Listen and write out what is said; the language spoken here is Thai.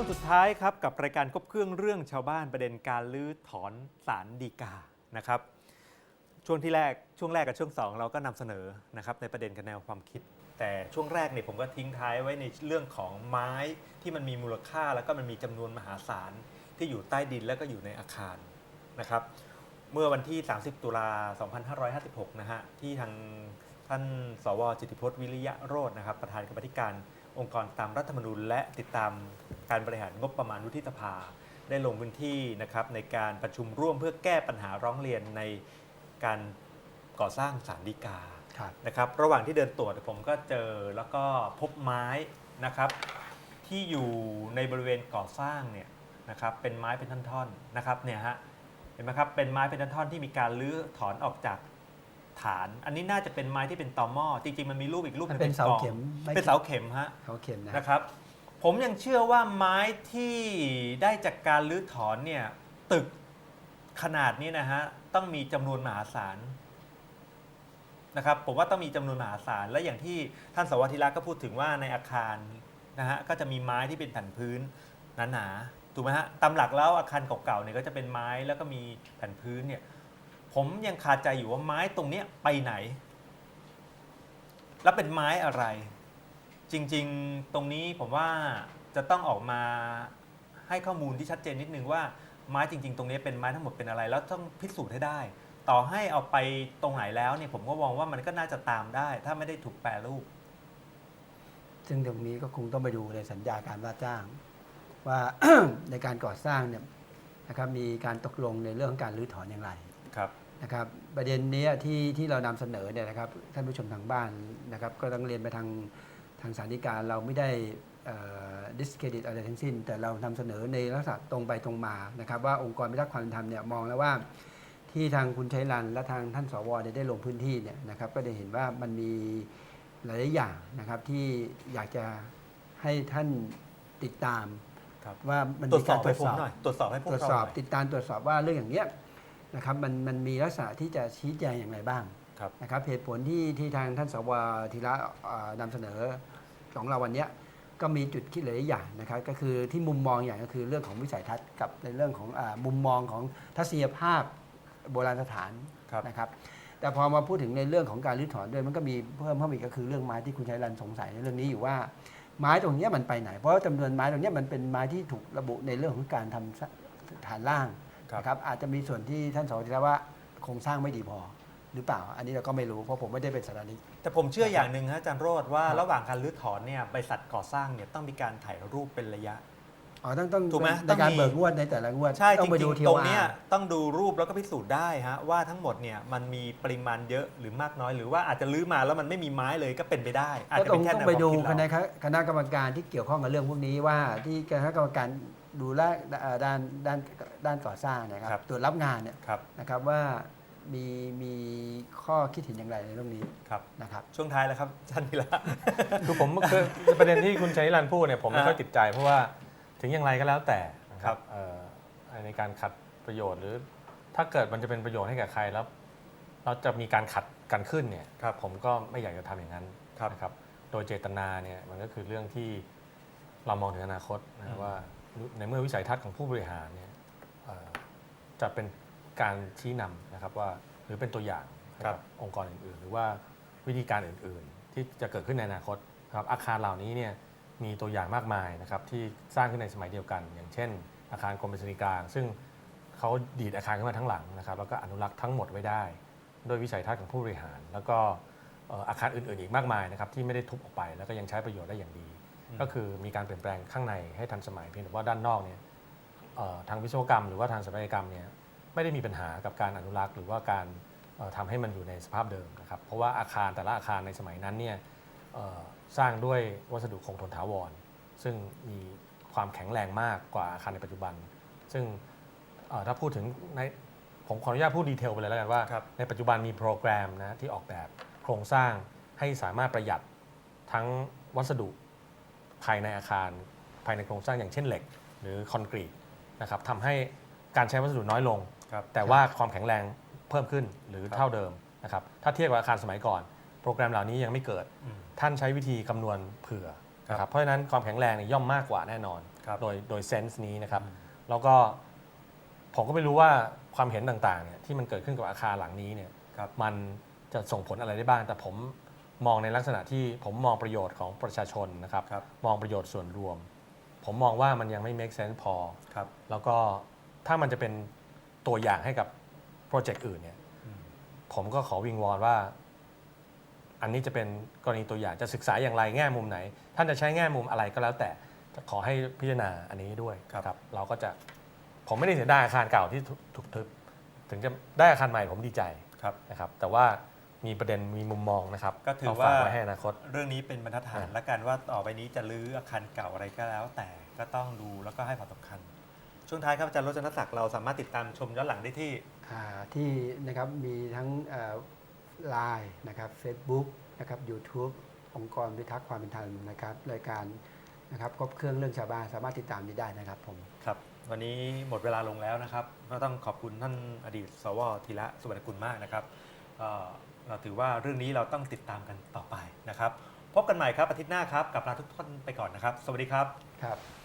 ช่วงสุดท้ายครับกับรายการครบเครื่องเรื่องชาวบ้านประเด็นการลื้อถอนสารดีกานะครับช่วงที่แรกช่วงแรกกับช่วงสองเราก็นำเสนอนะครับในประเด็นกับแนวความคิด แต่ช่วงแรกเนี่ยผมก็ทิ้งท้ายไว้ในเรื่องของไม้ที่มันมีมูลค่าแล้วก็มันมีจำนวนมหาศาลที่อยู่ใต้ดินแล้วก็อยู่ในอาคารนะครับเมื่อวันที่ 30 ตุลา 2556 นะฮะที่ทางท่านสวจิติพจน์วิริยะโรจน์นะครับประธานกรรมธิการ องค์กรตามรัฐธรรมนูญและติดตามการบริหารงบประมาณวุฒิสภา ได้ลงพื้นที่นะครับในการประชุมร่วมเพื่อแก้ปัญหาร้องเรียนในการก่อสร้างสารดีกาครับนะครับระหว่างที่เดินตรวจผมก็เจอแล้วก็พบไม้นะครับที่อยู่ในบริเวณก่อสร้างเนี่ยนะครับเป็นไม้เป็นท่อนๆนะครับเนี่ยฮะเห็นไหมครับเป็นไม้เป็นท่อนๆที่มีการรื้อถอนออกจาก ฐาน อันนี้น่าจะเป็นไม้ที่เป็นตอหม้อจริงๆมันมีรูปอีกรูปหมันงเป็นเสากล่องเข็มไม่เป็นเสาเข็มฮะเสาเข็มนะนะครับ ผมยังเชื่อว่าไม้ที่ได้จากการรื้อถอนเนี่ยตึกขนาดนี้นะฮะต้องมีจำนวนมหาศาลนะครับผมว่าต้องมีจำนวนมหาศาลและอย่างที่ท่านสวัสดิรักษ์ก็พูดถึงว่าในอาคารนะฮะก็จะมีไม้ที่เป็นแผ่นพื้นหนาๆถูกไหมฮะตามหลักแล้วอาคารเก่าๆเนี่ยก็จะเป็นไม้แล้วก็มีแผ่นพื้นเนี่ย ผมยังคาใจอยู่ว่าไม้ตรงเนี้ยไปไหน แล้วเป็นไม้อะไร จริงๆตรงนี้ผมว่าจะต้องออกมาให้ข้อมูลที่ชัดเจนนิดนึงว่าไม้จริง ๆ ตรงนี้เป็นไม้ทั้งหมดเป็นอะไร แล้วต้องพิสูจน์ให้ได้ ต่อให้เอาไปตรงไหนแล้วเนี่ยผมก็มองว่ามันก็น่าจะตามได้ ถ้าไม่ได้ถูกแปรรูป ซึ่งตรงนี้ก็คงต้องไปดูในสัญญาการว่าจ้าง ว่า ในการก่อสร้างเนี่ยนะครับมีการตกลงในเรื่องของการรื้อถอนอย่างไร ครับ นะครับประเด็นเนี้ยที่ที่เรานำเสนอเนี่ยนะครับท่านผู้ชมทางบ้านนะครับก็ต้องเรียนไปทางทางสารดิการเราไม่ได้ดิสเครดิตอะไรทั้งสิ้น แต่เรานำเสนอในลักษณะตรงไปตรงมานะครับว่าองค์กรพิทักษ์ความเป็นธรรมเนี่ยมองแล้วว่าที่ทางคุณชัยรันและทางท่านสวเนี่ยได้ลงพื้นที่เนี่ยนะครับก็ได้เห็นว่ามันมีหลายๆอย่างนะครับที่อยากจะให้ท่านติดตามครับว่ามันตรวมีจสกาอบรตรให้วจผสมอบหน่อยตรวจสอบให้พวตกรวจเราสอบหน่อยติดตามตรวจสอบว่าเรื่องอย่างเนี้ย นะครับมันมันมีลักษณะที่จะชี้แจงอย่างไรบ้างครับนะครับเหตุผลที่ที่ทางท่านสวธีระเอ่อนำเสนอของเราวันเนี้ยก็มีจุดคิดหลายๆอย่างนะครับก็คือที่มุมมองอย่างก็คือเรื่องของวิสัยทัศน์กับในเรื่องของอามุมมองของทัศนียภาพโบราณสถานครับนะครับแต่พอมาพูดถึงในเรื่องของการรื้อถอนด้วยมันก็มีเพิ่มเพิ่มอีกก็คือเรื่องไม้ที่คุณชัยรันสงสัยในเรื่องนี้อยู่ว่าไม้ตรงเนี้ยมันไปไหน เพราะว่าจำนวนไม้ตรงเนี้ยมันเป็นไม้ที่ถูกระบุในเรื่องของการทำฐานล่างครับ นะครับอาจจะมีส่วนที่ท่านสอนทีแล้วว่าโครงสร้างไม่ดีพอหรือเปล่า อันนี้เราก็ไม่รู้เพราะผมไม่ได้เป็นสถานิก แต่ผมเชื่ออย่างหนึ่งฮะอาจารย์โรธว่าครับระหว่างการรื้อถอนเนี่ยบริษัทก่อสร้างเนี่ยต้องมีการถ่ายรูปเป็นระยะ อ๋อต้องต้องถูกไหมในการต้องมีเบิกงวดในแต่ละงวดใช่ต้จองไปริดูงทีๆตรงอาเนี้ยต้องดูรูปแล้วก็พิสูจน์ได้ฮะว่าทั้งหมดเนี่ยมันมีปริมาณเยอะหรือมากน้อยหรือว่าอาจจะลื้อมาแล้วมันไม่มีไม้เลยก็เป็นไปได้ อาจก็จะต้อเป็งนแค่ต้อแนงวไปความดูคิดคณะเราคณะกรรมการที่เกี่ยวข้องกับเรื่องพวกนี้ว่าที่คณะกรรมการ ดูแลเอ่อด้านด้านด้านก่อสร้างเนยคครัรับบ ตรวจรับงานเนี่ยครับนะครับว่ามีมีข้อคิดเห็นอย่างไรในเรื่องนี้ครับ นะครับ ช่วงท้ายแล้วครับท่านพิระ คือผมคือประเด็นที่คุณชัยรันพูดเนี่ยผมไม่อ่าค่อยติดใจ เพราะว่าถึงอย่างไรก็แล้วแต่นะคครัรับบเอ่อในการขัดประโยชน์หรือถ้าเกิดมันจะเป็นประโยชน์ให้กับใครแล้ว เราจะมีการขัดกันขึ้นเนี่ยครับผมก็ไม่อยากจะทำอย่างนั้นครับนะครับ โดยเจตนาเนี่ยมันก็คือเรื่องที่เรามองถึงอนาคตอืนะมว่า ในเมื่อวิสัยทัศน์ของผู้บริหารเนี่ยเอ่อจะเป็นการชี้นำนะครับว่าหรือเป็นตัวอย่างให้กับองค์กรอื่นๆ หรือว่าวิธีการอื่นๆ ที่จะเกิดขึ้นในอนาคตนะครับอาคารเหล่านี้เนี่ยมีตัวอย่างมากมายนะครับที่สร้างขึ้นในสมัยเดียวกัน อย่างเช่น อาคารกรมบัญชีกลาง ซึ่งเขาดีดอาคารขึ้นมาทั้งหลังนะครับแล้วก็อนุรักษ์ทั้งหมดไว้ได้ด้วยวิสัยทัศน์ของผู้บริหาร แล้วก็เอ่ออาคารอื่นๆ อีกมากมายนะครับที่ไม่ได้ทุบออกไปแล้วก็ยังใช้ประโยชน์ได้อย่างดี ก็คือมีการเปลี่ยนแปลงข้างในให้ทันสมัยเพียงแต่ว่าด้านนอกเนี่ยเอ่อทางวิศวกรรม หรือว่าทางสถาปัตยกรรมเนี่ยไม่ได้มีปัญหากับการอนุรักษ์ หรือว่าการเอ่อทำให้มันอยู่ในสภาพเดิมนะครับเพราะว่าอาคารแต่ละอาคารในสมัยนั้นเนี่ยเอ่อสร้างด้วยวัสดุคงทนถาวร ซึ่งมีความแข็งแรงมากกว่าอาคารในปัจจุบัน ซึ่งเอ่อถ้าพูดถึงในผมขออนุญาตพูดดีเทลไปเลยแล้วกันว่าครับในปัจจุบันมีโปรแกรมนะที่ออกแบบโครงสร้างให้สามารถประหยัดทั้งวัสดุ ภายในอาคาร ภายในโครงสร้างอย่างเช่นเหล็ก หรือคอนกรีตนะครับทำให้การใช้วัสดุน้อยลง ครับ แต่ว่าความแข็งแรงเพิ่มขึ้นหรือครับเท่าเดิมนะครับถ้าเทียบกับอาคารสมัยก่อน โปรแกรมเหล่านี้ยังไม่เกิด อืม ท่านใช้วิธีคำนวณเผื่อนะคครัรับบเพราะฉะนั้นความแข็งแรงเนี่ยย่อมมากกว่าแน่นอน ครับ โดยโดยเซนส์นี้นะครับ แล้วก็ผมก็ไม่รู้ว่าความเห็นต่างๆเนี่ยที่มันเกิดขึ้นกับอาคารหลังนี้เนี่ยครับ มันจะส่งผลอะไรได้บ้าง แต่ผม มองในลักษณะที่ผมมองประโยชน์ของประชาชนนะครับครับมองประโยชน์ส่วนรวม ผมมองว่ามันยังไม่ make sense พอครับแล้วก็ถ้ามันจะเป็นตัวอย่างให้กับโปรเจกต์อื่นเนี่ยอืมผมก็ขอวิงวอนว่า อันนี้จะเป็นกรณีตัวอย่างจะศึกษาอย่างไรแง่มุมไหน ท่านจะใช้แง่มุมอะไรก็แล้วแต่ขอให้พิจารณาอันนี้ด้วยครับ เราก็จะผมไม่ได้เสียดายอาคารเก่าที่ถูกถูกทึบถึงจะได้อาคารใหม่ผมดีใจครับนะครับ แต่ว่า มีประเด็นมีมุมมองนะครับก็ถือเฝว่าไว้ให้อนาคต เรื่องนี้เป็นบรรทัดฐานอ่าและกันว่าต่อไปนี้จะรื้ออาคารเก่าอะไรก็แล้ว แต่ก็ต้องดูแล้วก็ให้ความสำคัญ ช่วงท้ายครับอาจารย์รจนศักดิ์เราสามารถติดตามชมย้อนหลังได้ที่อ่าที่นะครับมีทั้งไลน์นะครับ Facebook นะครับ YouTube องค์กรพิทักษ์ความเป็นธรรมนะครับรายการนะครับครบเครื่องเรื่องชาวบ้านสามารถติดตามนี้ได้นะครับผมครับวันนี้หมดเวลาลงแล้วนะครับ ก็ต้องขอบคุณท่านอดีต สวธีระสุวรรณกุลมากนะครับเอ่อ เราถือว่าเรื่องนี้เราต้องติดตามกันต่อไปนะครับ พบกันใหม่ครับอาทิตย์หน้าครับ กับลาทุกท่านไปก่อนนะครับ สวัสดีครับ ครับ